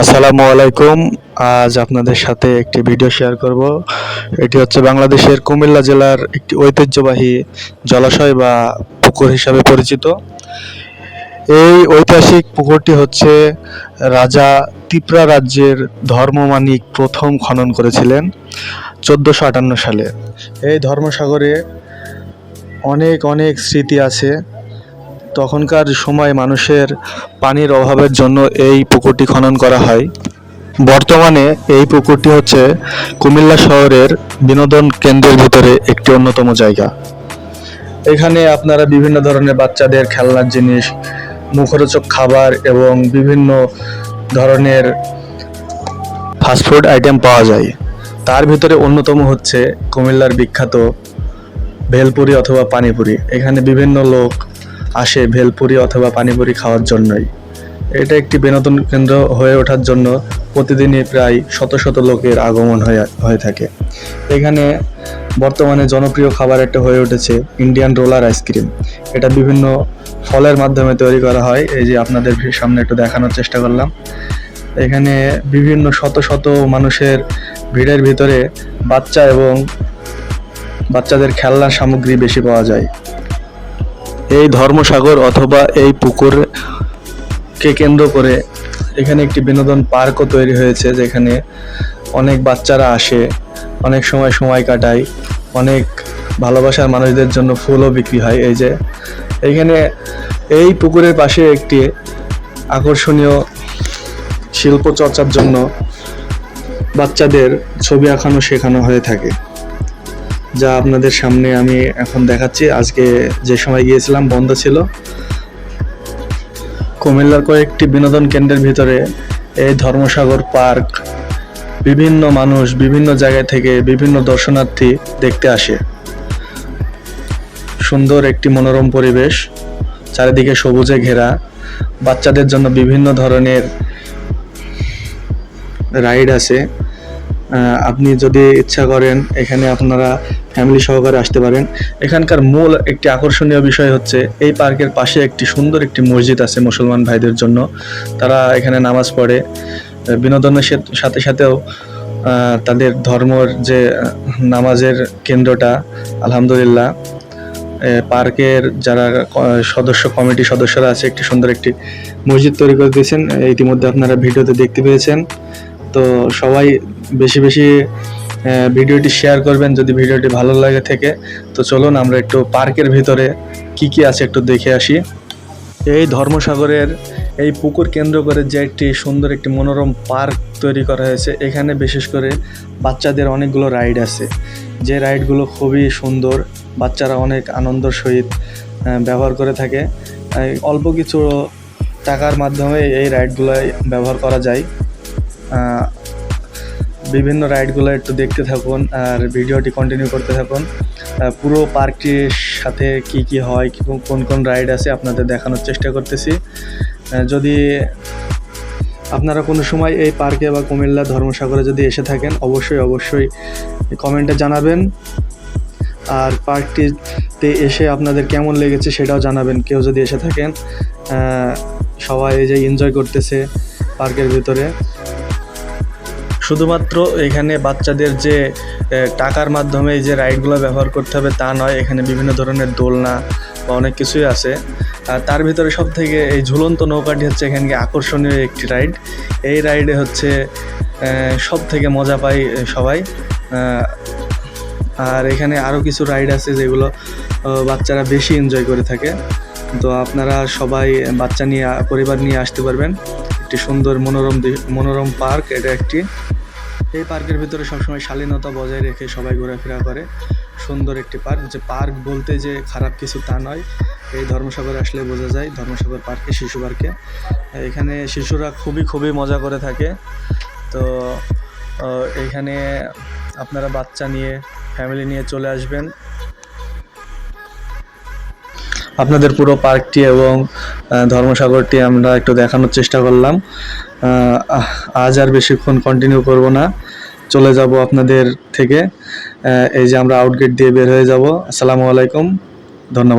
আসসালামু আলাইকুম। আজ আপনাদের সাথে একটি ভিডিও শেয়ার করব। এটি হচ্ছে বাংলাদেশের কুমিল্লা জেলার একটি ঐতিহ্যবাহী জলাশয় বা পুকুর হিসাবে পরিচিত। এই ঐতিহাসিক পুকুরটি হচ্ছে রাজা তিপ্রা রাজ্যের ধর্মমানিক প্রথম খনন করেছিলেন চোদ্দোশো আটান্ন সালে। এই ধর্মসাগরে অনেক অনেক স্মৃতি আছে। তখনকার সময় মানুষের পানির অভাবের জন্য এই পুকুরটি খনন করা হয়। বর্তমানে এই পুকুরটি হচ্ছে কুমিল্লা শহরের বিনোদন কেন্দ্রের ভিতরে একটি অন্যতম জায়গা। এখানে আপনারা বিভিন্ন ধরনের বাচ্চাদের খেলনার জিনিস, মুখরোচক খাবার এবং বিভিন্ন ধরনের ফাস্টফুড আইটেম পাওয়া যায়। তার ভিতরে অন্যতম হচ্ছে কুমিল্লার বিখ্যাত ভেলপুরি অথবা পানিপুরি। এখানে বিভিন্ন লোক আসে ভেলপুরি অথবা পানিপুরি খাওয়ার জন্যই। এটা একটি বিনোদন কেন্দ্র হয়ে ওঠার জন্য প্রতিদিনই প্রায় শত শত লোকের আগমন হয়ে হয়ে থাকে। এখানে বর্তমানে জনপ্রিয় খাবার একটা হয়ে উঠেছে ইন্ডিয়ান রোলার আইসক্রিম। এটা বিভিন্ন ফলের মাধ্যমে তৈরি করা হয়। এই যে আপনাদের সামনে একটু দেখানোর চেষ্টা করলাম। এখানে বিভিন্ন শত শত মানুষের ভিড়ের ভিতরে বাচ্চা এবং বাচ্চাদের খেলনার সামগ্রী বেশি পাওয়া যায়। এই ধর্মসাগর অথবা এই পুকুরকে কেন্দ্র করে এখানে একটি বিনোদন পার্কও তৈরি হয়েছে, যেখানে অনেক বাচ্চারা আসে, অনেক সময় সময় কাটায়, অনেক ভালোবাসার মানুষদের জন্য ফুলও বিক্রি হয়। এই যে এখানে এই পুকুরের পাশে একটি আকর্ষণীয় শিল্প চর্চার জন্য বাচ্চাদের ছবি আঁকানো শেখানো হয়ে থাকে। যা আপনাদের সামনে আমি এখন দেখাচ্ছি। আজকে যে সময় গিয়েছিলাম, বন্ধ ছিল। কুমিল্লার কয়েকটি বিনোদন কেন্দ্রের ভিতরে এই ধর্মসাগর পার্ক বিভিন্ন মানুষ বিভিন্ন জায়গা থেকে বিভিন্ন দর্শনার্থী দেখতে আসে। সুন্দর একটি মনোরম পরিবেশ, চারিদিকে সবুজে ঘেরা, বাচ্চাদের জন্য বিভিন্ন ধরনের রাইড আছে। আপনি যদি ইচ্ছা করেন, এখানে আপনারা ফ্যামিলি সহকারে আসতে পারেন। এখানকার মূল একটি আকর্ষণীয় বিষয় হচ্ছে, এই পার্কের পাশে একটি সুন্দর একটি মসজিদ আছে মুসলমান ভাইদের জন্য। তারা এখানে নামাজ পড়ে বিনোদনের সাথে- সাথে সাথেও তাদের ধর্মর যে নামাজের কেন্দ্রটা, আলহামদুলিল্লাহ। পার্কের যারা সদস্য, কমিটি সদস্যরা আছে, একটি সুন্দর একটি মসজিদ তৈরি করে দিয়েছেন। ইতিমধ্যে আপনারা ভিডিওতে দেখতে পেয়েছেন। তো সবাই বেশি বেশি ভিডিওটি শেয়ার করবেন যদি ভিডিওটি ভালো লাগে থেকে। তো চলুন আমরা একটু পার্কের ভিতরে কি কি আছে একটু দেখে আসি। এই ধর্মসাগরের এই পুকুর কেন্দ্র করে যে একটি সুন্দর একটি মনোরম পার্ক তৈরি করা হয়েছে, এখানে বিশেষ করে বাচ্চাদের অনেকগুলো রাইড আছে। যে রাইডগুলো খুবই সুন্দর, বাচ্চারা অনেক আনন্দ সহিত ব্যবহার করে থাকে। অল্প কিছু টাকার মাধ্যমে এই রাইডগুলো ব্যবহার করা যায়। বিভিন্ন রাইডগুলো একটু দেখতে থাকুন আর ভিডিওটি কন্টিনিউ করতে থাকুন। পুরো পার্কটির সাথে কি কি হয় কোন কোন রাইড আছে আপনাদের দেখানোর চেষ্টা করতেছি। যদি আপনারা কোনো সময় এই পার্কে বা কুমিল্লা ধর্মসাগরে যদি এসে থাকেন, অবশ্যই অবশ্যই কমেন্টে জানাবেন। আর পার্কটিতে এসে আপনাদের কেমন লেগেছে সেটাও জানাবেন, কেউ যদি এসে থাকেন। সবাই এই যে এনজয় করতেছে পার্কের ভিতরে। শুধুমাত্র এখানে বাচ্চাদের যে টাকার মাধ্যমে যে রাইডগুলো ব্যবহার করতে হবে তা নয় এখানে বিভিন্ন ধরনের দোলনা বা অনেক কিছুই আছে। আর তার ভিতরে সব থেকে এই ঝুলন্ত নৌকাটি হচ্ছে এখানে আকর্ষণীয় একটি রাইড। এই রাইডে হচ্ছে সব থেকে মজা এ, সবাই। আর এখানে আরও কিছু রাইড আছে যেগুলো বাচ্চারা বেশি এনজয় করে থাকে। তো আপনারা সবাই বাচ্চা নিয়ে পরিবার নিয়ে আসতে পারবেন। একটি সুন্দর মনোরম মনোরম পার্ক, এটা একটি। এই পার্কের ভিতরে সবসময় শালীনতা বজায় রেখে সবাই ঘোরাফেরা করে। সুন্দর একটি পার্ক, যে পার্ক বলতে যে খারাপ কিছু তা নয়। এই ধর্মসাগরে আসলে বোঝা যায়, ধর্মসাগর পার্কে শিশু পার্কে। এখানে শিশুরা খুবই খুবই মজা করে থাকে। তো এখানে আপনারা বাচ্চা নিয়ে, ফ্যামিলি নিয়ে চলে আসবেন। আপনাদের পুরো পার্কটি এবং ধর্মসাগরটি আমরা একটু দেখানোর চেষ্টা করলাম। আজ আর বেশিক্ষণ কন্টিনিউ করব না। চলে যাব আপনাদের থেকে। এই যে আমরা আউটগেট দিয়ে বের হয়ে যাব। আসসালামু আলাইকুম। ধন্যবাদ।